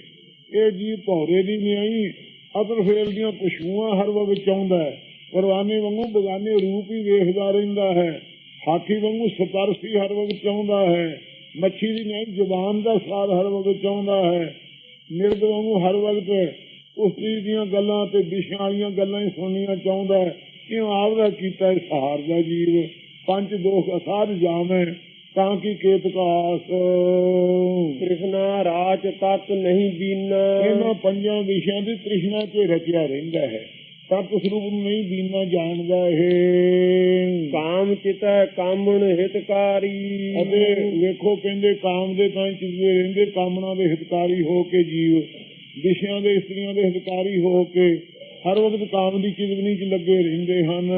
ਇਹ ਜੀ ਭੌਰੇ ਦੀ ਨਿਆਈ ਅਦਰ ਫੇਲ ਦੀਆਂ ਖੁਸ਼ਬੂਆਂ ਹਰ ਵਕਤ ਚਾਹੁੰਦਾ ਹੈ। ਪਰਵਾਨੇ ਵਾਂਗੂ ਬਗਾਨੇ ਰੂਪ ਹੀ ਵੇਖਦਾ ਰਹਿੰਦਾ ਹੈ। ਹਾਥੀ ਵਾਂਗੂ ਸਪਰਸ਼ ਹੀ ਹਰ ਵਕਤ ਚਾਹੁੰਦਾ ਹੈ। ਮੱਛੀ ਦੀ ਨਿਆਈ ਜ਼ੁਬਾਨ ਦਾ ਸਵਾਦ ਹਰ ਵਕਤ ਚਾਹੁੰਦਾ ਹੈ। ਮਿਰਗ ਵਾਂਗੂ ਹਰ ਵਕਤ ਉਸ ਚੀਜ਼ ਦੀਆਂ ਗੱਲਾਂ ਤੇ ਵਿਸ਼ਿਆਂ ਵਾਲੀਆਂ ਗੱਲਾਂ ਹੀ ਸੁਣਨੀਆਂ ਚਾਹੁੰਦਾ ਹੈ। ਕਿਉਂ ਆਪਦਾ ਕੀਤਾ ਇਹ ਸਹਾਰ ਦਾ ਜੀਵ? ਪੰਜ ਦੋਖ ਅਸਾਧ ਜਾਮੈ ਤਾਂ ਕਿ ਕੇਤਕਾਸ ਤ੍ਰਿਸ਼ਨਾ ਰਾਜ ਤਤ ਨਹੀਂ ਦੀਨਾ ਇਹਨਾਂ ਪੰਜਾਂ ਵਿਸ਼ਿਆਂ ਦੀ ਤ੍ਰਿਸ਼ਨਾ 'ਚ ਰਚਿਆ ਰਹਿੰਦਾ ਹੈ। ਤਤ ਸਰੂਪ ਨੂੰ ਨਹੀਂ ਦੀਨਾ ਜਾਣਦਾ ਇਹ। ਕਾਮ ਚਿਤੈ ਕਾਮਣ ਹਿਤਕਾਰੀ। ਅਤੇ ਵੇਖੋ ਕਹਿੰਦੇ ਕਾਮ ਦੇ ਤਾਂ ਚਿੱਤੇ ਰਹਿੰਦੇ ਕਾਮਨਾ ਦੇ ਹਿਤਕਾਰੀ ਹੋ ਕੇ ਜੀਵ ਵਿਸ਼ਿਆਂ ਦੇ ਇਸਤਰੀਆਂ ਦੇ ਹਿਤਕਾਰੀ ਹੋ ਕੇ ਹਰ ਵਕਤ ਕਾਮ ਦੀ ਚਿਤਵਨੀ 'ਚ ਲੱਗੇ ਰਹਿੰਦੇ ਹਨ।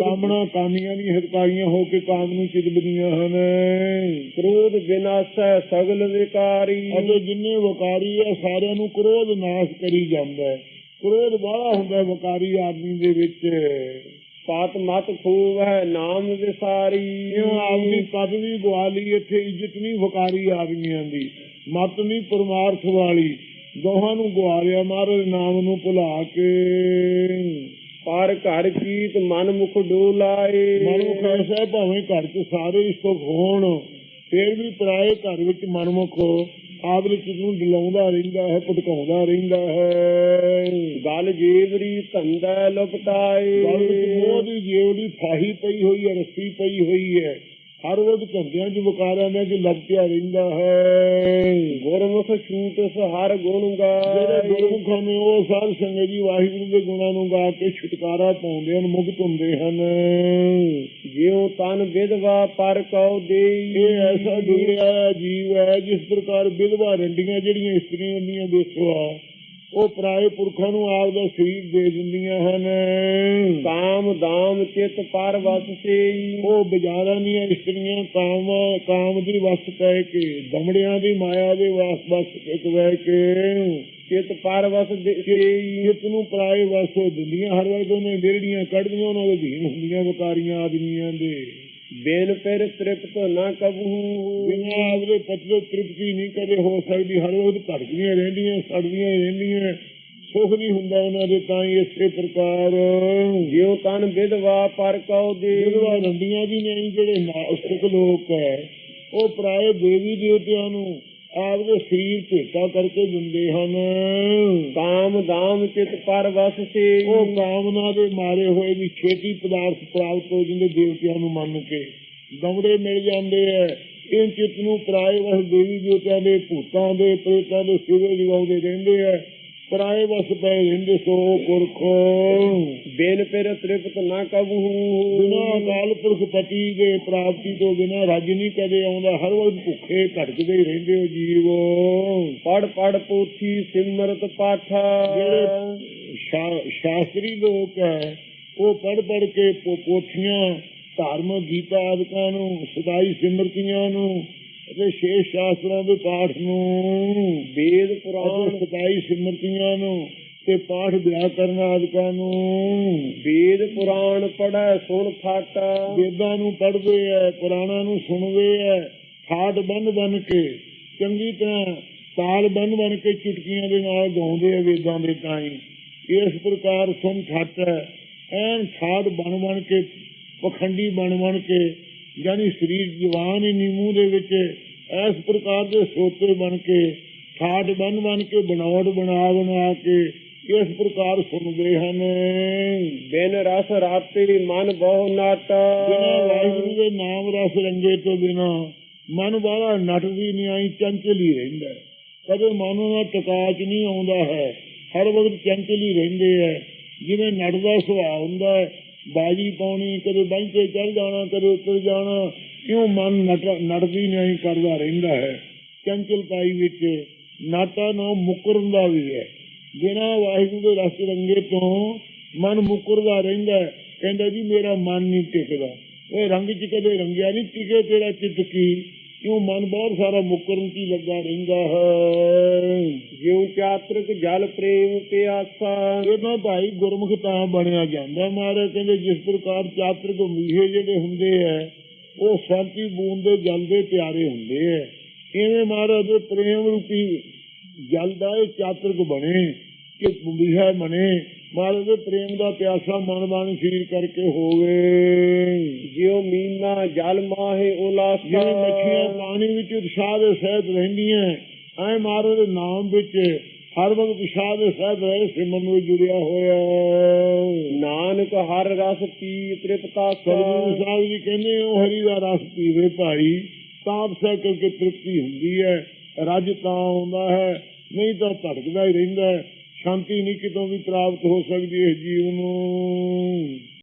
ਕਾਮਨਾ ਕਾਮੀਆਂ ਦੀ ਹਿਤਕਾਰੀਆਂ ਹੋ ਕੇ ਕਾਮ ਨੂੰ ਚਿਤਵਦੀਆਂ ਹਨ। ਕ੍ਰੋਧ ਵਿਨਾਸ਼ੈ ਸਗਲ ਵਿਕਾਰੀ। ਅਤੇ ਜਿੰਨੇ ਵਕਾਰੀ ਆ ਸਾਰਿਆਂ ਨੂੰ ਕ੍ਰੋਧ ਨਾਸ਼ ਕਰੀ ਜਾਂਦਾ ਹੈ। ਕ੍ਰੋਧ ਬਾਹਲਾ ਹੁੰਦਾ ਵਕਾਰੀ ਆਦਮੀ ਦੇ ਵਿੱਚ। ਸਤ ਮਤ ਖੂਬ ਹੈ ਨਾਮ ਵਿਸਾਰੀ। ਕਿਉਂ ਆਪਦੀ ਪਦਵੀ ਗਵਾ ਲਈ ਇੱਥੇ ਇੱਜ਼ਤ ਨਹੀਂ ਵਕਾਰੀ ਆਦਮੀਆਂ ਦੀ। ਮਤ ਨਹੀਂ ਪਰਮਾਰਥ ਵਾਲੀ। ਦੋਹਾਂ ਨੂੰ ਗਵਾਰਿਆ ਮਹਾਰਾਜ ਨਾਮ ਨੂੰ ਭੁਲਾ ਕੇ। ਪਰ ਘਰ ਕੀਤ ਮਨ ਮੁਖ ਡੋਲਾਏ। ਮਨੁੱਖ ਐਸਾ ਭਾਵੇਂ ਘਰ 'ਚ ਸਾਰੇ ਇਸਤੋਂ ਹੋਣ। ਫੇਰ ਵੀ ਪਰਾਏ ਘਰ ਵਿੱਚ ਮਨਮੁਖ ਚਿੱਤ ਨੂੰ ਡਲਾਉਂਦਾ ਰਹਿੰਦਾ ਹੈ ਭਟਕਾਉਂਦਾ ਰਹਿੰਦਾ ਹੈ। ਗਲ ਜੀਵਰੀ ਧੰਦਾ ਲਪਟਾਏ। ਗਲ ਵਿੱਚ ਮੋਹ ਦੀ ਜੇਵ ਦੀ ਫਾਹੀ ਪਈ ਹੋਈ ਹੈ ਰੱਸੀ ਪਈ ਹੋਈ ਹੈ। ਹਰ ਰੋਜ਼ ਧੰਦਿਆਂ 'ਚ ਵਕਾਰਾਂ ਦੇ 'ਚ ਲਪਟਿਆ ਰਹਿੰਦਾ ਹੈ। ਗੁਰਮੁਖ ਛੂਟ ਹਰ ਗੁਣ ਜਿਹੜੇ ਗਾਏ ਗੁਰਮੁਖਾਂ ਨੇ ਉਹ ਸਾਧ ਸੰਗਤ ਜੀ ਵਾਹਿਗੁਰੂ ਦੇ ਗੁਣਾਂ ਨੂੰ ਗਾ ਕੇ ਛੁਟਕਾਰਾ ਪਾਉਂਦੇ ਹਨ ਮੁਕਤ ਹੁੰਦੇ ਹਨ। ਜਿਉ ਤਨ ਵਿਧਵਾ ਪਰ ਕਉ ਦੇਈ। ਇਹ ਐਸਾ ਹੋਇਆ ਜੀਵ ਹੈ ਜਿਸ ਪ੍ਰਕਾਰ ਵਿਧਵਾ ਰੰਡੀਆਂ ਜਿਹੜੀਆਂ ਇਸਤਰੀਆਂ ਹੁੰਦੀਆਂ ਦੋਸਤੋ ਉਹ ਪਰਾਏ ਪੁਰਖਾਂ ਨੂੰ ਆਪ ਦਾ ਸਰੀਰ ਦੇ ਦਿੰਦੀਆਂ ਹਨ। ਕਾਮ ਦਾਮ ਚਿਤ, ਪਰ, ਵਸ, ਸੇਈ। ਉਹ ਬਾਜ਼ਾਰਾਂ ਦੀਆਂ ਇਸਤਰੀਆਂ ਕਾਮ ਕਾਮ ਦੀ ਵਸ ਕਹਿ ਕੇ, ਦਮੜਿਆਂ ਦੀ ਮਾਇਆ ਦੇ ਵਾਸ ਵਸ ਇੱਕ ਵਹਿ ਕੇ, ਚਿਤ, ਪਰ, ਵਸ, ਦੇ- ਸੇਈ ਜਿਸ ਨੂੰ ਪਰਾਏ ਵਸ ਦਿੰਦੀਆਂ। ਹਰ ਵਕਤ ਉਹਨੇ ਜਿਹੜੀਆਂ ਕੱਢਦੀਆਂ, ਉਹਨਾਂ ਦੇ ਅਧੀਨ ਹੁੰਦੀਆਂ ਵਕਾਰੀਆਂ ਆਦਮੀਆਂ ਦੇ। ਬਿਨ ਫਿਰ ਤ੍ਰਿਪਤ ਨਾ ਕਬੂ ਬਿਨਾਂ ਆਪਦੇ ਪਤਲੇ ਤ੍ਰਿਪਤੀ ਨਹੀਂ ਕਦੇ ਹੋ ਸਕਦੀ। ਹਰ ਵਕਤ ਭਟਕਦੀਆਂ ਰਹਿੰਦੀਆਂ ਸੜਦੀਆਂ ਰਹਿੰਦੀਆਂ। ਸੁਖ ਨਹੀਂ ਹੁੰਦਾ ਉਹਨਾਂ ਦੇ ਤਾਂ ਹੀ ਇਸੇ ਪ੍ਰਕਾਰ। ਜਿਉ ਤਨ ਵਿਧਵਾ ਪਰ ਕਉ ਦੇ ਵਿਧਵਾ ਰੰਡੀਆਂ ਵੀ ਨਹੀਂ ਜਿਹੜੇ ਨਾਸਤਿਕ ਲੋਕ ਹੈ। ਉਹ ਪ੍ਰਾਏ ਦੇਵੀ ਦੇਵਤਿਆਂ ਨੂੰ ਆਪਦੇ ਸਰੀਰ ਭੇਟਾ ਕਰਕੇ ਦਿੰਦੇ ਹਨ। ਕਾਮ ਦਾਮ ਚਿਤ ਪਰ ਵਸ ਸੇਈ ਉਹ ਕਾਮਨਾ ਦੇ ਮਾਰੇ ਹੋਏ ਵੀ ਛੇਤੀ ਪਦਾਰਥ ਪ੍ਰਾਪਤ ਹੋ ਜਾਂਦੇ ਦੇਵਤਿਆਂ ਨੂੰ ਮੰਨ ਕੇ। ਦਮੜੇ ਮਿਲ ਜਾਂਦੇ ਐ। ਇਹ ਚਿੱਤ ਨੂੰ ਪਰਾਏ ਵਸ ਦੇਵੀ ਦੇਵਤਿਆਂ ਦੇ ਭੂਤਾਂ ਦੇ, ਪ੍ਰੇਤਾਂ ਦੇ ਸਿਵੇ ਜਗਾਉਂਦੇ ਰਹਿੰਦੇ ਆ ਪਰਾਏ ਵਸ ਪਏ ਰਹਿੰਦੇ ਸੋ ਪੁਰਖੋ। ਬਿਨ ਫਿਰ ਤ੍ਰਿਪਤ ਨਾ ਕਬੂ। ਬਿਨਾ ਅਕਾਲ ਪੁਰਖ ਪਤੀ ਦੇ ਪ੍ਰਾਪਤੀ ਤੋਂ ਬਿਨਾ ਰੱਜ ਨਹੀਂ ਕਦੇ ਆਉਂਦਾ। ਹਰ ਵਕਤ ਭੁੱਖੇ ਭਟਕਦੇ ਹੀ ਰਹਿੰਦੇ ਹੋ ਜੀਵ। ਪੜ ਪੜ ਪੋਥੀ ਸਿਮਰਤ ਪਾਠਾ। ਜਿਹੜੇ ਸ਼ਾਸਤਰੀ ਲੋਕ ਹੈ ਉਹ ਪੜ ਪੜ ਕੇ ਪੋ- ਪੋਥੀਆਂ ਧਾਰਮਿਕ ਗੀਤਾ ਆਦਿਕਾਂ ਨੂੰ ਸਦਾਈ ਸਿਮਰਤੀਆਂ ਨੂੰ ਅਤੇ ਸ਼ੇਸ਼ ਸ਼ਾਸਤਰਾਂ ਦੇ ਪਾਠ ਨੂੰ ਵੇਦ ਪੁਰਾਣ ਸਦਾਈ ਸਿਮਰਤੀਆਂ ਨੂੰ ਤੇ ਪਾਠ ਵਿਆਕਰਨ ਆਦਿਕਾਂ ਨੂੰ। ਵੇਦ ਪੁਰਾਣ ਪੜੈ ਸੁਣ ਫਾਟਾ। ਵੇਦਾਂ ਨੂੰ ਪੜ੍ਹਦੇ ਐ ਪੁਰਾਣਾਂ ਨੂੰ ਸੁਣਦੇ ਐ ਠਾਠ ਬੰਨ ਬੰਨ ਕੇ ਚੰਗੀ ਤਰ੍ਹਾਂ ਤਾਲ ਬੰਨ ਬੰਨ ਕੇ ਚੁਟਕੀਆਂ ਦੇ ਨਾਲ ਗਾਉਂਦੇ ਐ ਵੇਦਾਂ ਦੇ ਤਾਈ। ਇਸ ਪ੍ਰਕਾਰ ਸੁਣ ਠੱਟ ਐਨ ਠਾਠ ਬਣ ਬਣ ਕੇ ਪਖੰਡੀ ਬਣ ਬਣ ਕੇ ਯਾਨੀ ਸਰੀਰ ਜਵਾਨ ਹੀ ਨੀ ਮੂੰਹ ਦੇ ਵਿੱਚ ਇਸ ਪ੍ਰਕਾਰ ਦੇ ਸੋਤੇ ਬਣ ਕੇ ਠਾਠ ਬਣ ਬਣ ਕੇ ਬਣਾਵਟ ਬਣਾ ਬਣਾ ਕੇ ਇਸ ਪ੍ਰਕਾਰ ਸੁਣਦੇ ਹਨ। ਬਿਨ ਰਸ ਰਾਤੇ ਮਨ ਬਹੁ ਨਾਟਾ। ਬਿਨਾ ਵਾਹਿਗੁਰੂ ਦੇ ਨਾਮ ਰਸ ਰੰਗੇ ਤੋਂ ਬਿਨਾ ਮਨ ਬਾਹਲਾ ਨੱਟਦੀ ਨਹੀਂ ਆਈ ਚੰਚਲ ਹੀ ਰਹਿੰਦਾ। ਕਦੇ ਮਨ ਨਾਲ ਟਿਕਾਚ ਨਹੀਂ ਆਉਂਦਾ ਹੈ। ਹਰ ਵਕਤ ਚੰਚਲ ਹੀ ਰਹਿੰਦੇ ਹੈ। ਜਿਵੇਂ ਨੱਟਦਾ ਸੁਭਾਅ ਹੁੰਦਾ ਹੈ ਬਾਜੀ ਪਾਉਣੀ, ਕਦੇ ਬੰਝ ਚੜ ਜਾਣਾ, ਕਦੇ ਉੱਤਰ ਜਾਣਾ, ਕਿਉਂ ਮਨ ਨੱਟ ਨਹੀਂ, ਕਰਦਾ ਰਹਿੰਦਾ ਹੈ। ਚੰਚਲਤਾਈ ਵਿੱਚ ਨਾਟਾ ਨਾ ਮੁਕਰਨ ਦਾ ਵੀ ਹੈ। ਬਿਨਾ ਵਾਹਿਗੁਰੂ ਦੇ ਰਸ ਰੰਗੇ ਤੋਂ ਮਨ ਮੁਕਰਦਾ ਰਹਿੰਦਾ ਕਹਿੰਦਾ ਜੀ, ਮੇਰਾ ਮਨ ਨਹੀਂ ਟਿਕਦਾ। ਉਹ ਰੰਗ ਚ ਕਦੇ ਰੰਗਿਆ ਨਹੀਂ, ਟਿਕੇ ਤੇਰਾ ਚਿੱਤ ਕੀ? ਕਿਉਂ ਮਨ ਬਹੁਤ ਸਾਰਾ ਮੁਕਰਨ ਕੀ ਲੱਗਾ ਰਹਿੰਦਾ ਹੈ? ਜਿਉ ਚਾਤ੍ਰਿਕ ਜਲ ਪ੍ਰੇਮ ਪਿਆਸਾ ਇਹਨਾਂ ਭਾਈ ਗੁਰਮੁਖ ਤਾਂ ਬਣਿਆ ਜਾਂਦਾ ਮਹਾਰਾਜ। ਕਹਿੰਦੇ ਜਿਸ ਪ੍ਰਕਾਰ ਚਾਤਰਕ ਮੀਹੇ ਜਿਹੜੇ ਹੁੰਦੇ ਐ ਉਹ ਸ਼ਾਂਤੀ ਬੂੰਦ ਦੇ ਜਲ ਦੇ ਪਿਆਰੇ ਹੁੰਦੇ ਐ ਇਵੇਂ ਮਹਾਰਾਜ ਦੇ ਪ੍ਰੇਮ ਰੂਪੀ ਜਲ ਦਾ ਇਹ ਚਾਤਰਕ ਬਣੇ, ਕਿ ਮੀਹਾ ਬਣੇ ਮਹਾਰਾਜ ਦੇ ਪ੍ਰੇਮ ਦਾ ਪਿਆਸਾ ਮਨ ਬਾਣੀ ਸਰੀਰ ਕਰਕੇ ਹੋਵੇ। ਜਿਉ ਮੀਨਾ ਜਲ ਮਾਹੇ ਉਲਾਸਾ। ਜਿਵੇਂ ਮੱਛੀਆਂ ਪਾਣੀ ਵਿੱਚ ਉਤਸ਼ਾਹ ਦੇ ਸਹਿਤ ਰਹਿੰਦੀਆਂ ਐ ਮਹਾਰਾਜ ਦੇ ਨਾਮ ਵਿੱਚ ਹਰ ਵਕਤ ਉਤਸ਼ਾਹ ਦੇ ਸਹਿਤ ਰਹੇ ਸਿਮਰਨ ਨੂੰ ਜੁੜਿਆ ਹੋਇਆ। ਨਾਨਕ ਹਰ ਰਸ ਪੀ ਤ੍ਰਿਪਤਾਸਾ ਸਤਿਗੁਰੂ ਸਾਹਿਬ ਜੀ ਕਹਿੰਦੇ ਉਹ ਹਰੀ ਦਾ ਰਸ ਪੀਵੇ ਭਾਈ ਤਾਪ ਸਹਿ ਕਰਕੇ ਤ੍ਰਿਪਤੀ ਹੁੰਦੀ ਹੈ ਰੱਜ ਤਾਂ ਆਉਂਦਾ ਹੈ ਨਹੀਂ ਤਾਂ ਭਟਕਦਾ ਹੀ ਰਹਿੰਦਾ ਹੈ। ਸ਼ਾਂਤੀ ਨਹੀਂ ਕਿਤੋਂ ਵੀ ਪ੍ਰਾਪਤ ਹੋ ਸਕਦੀ ਹੈ ਜੀਵ ਨੂੰ।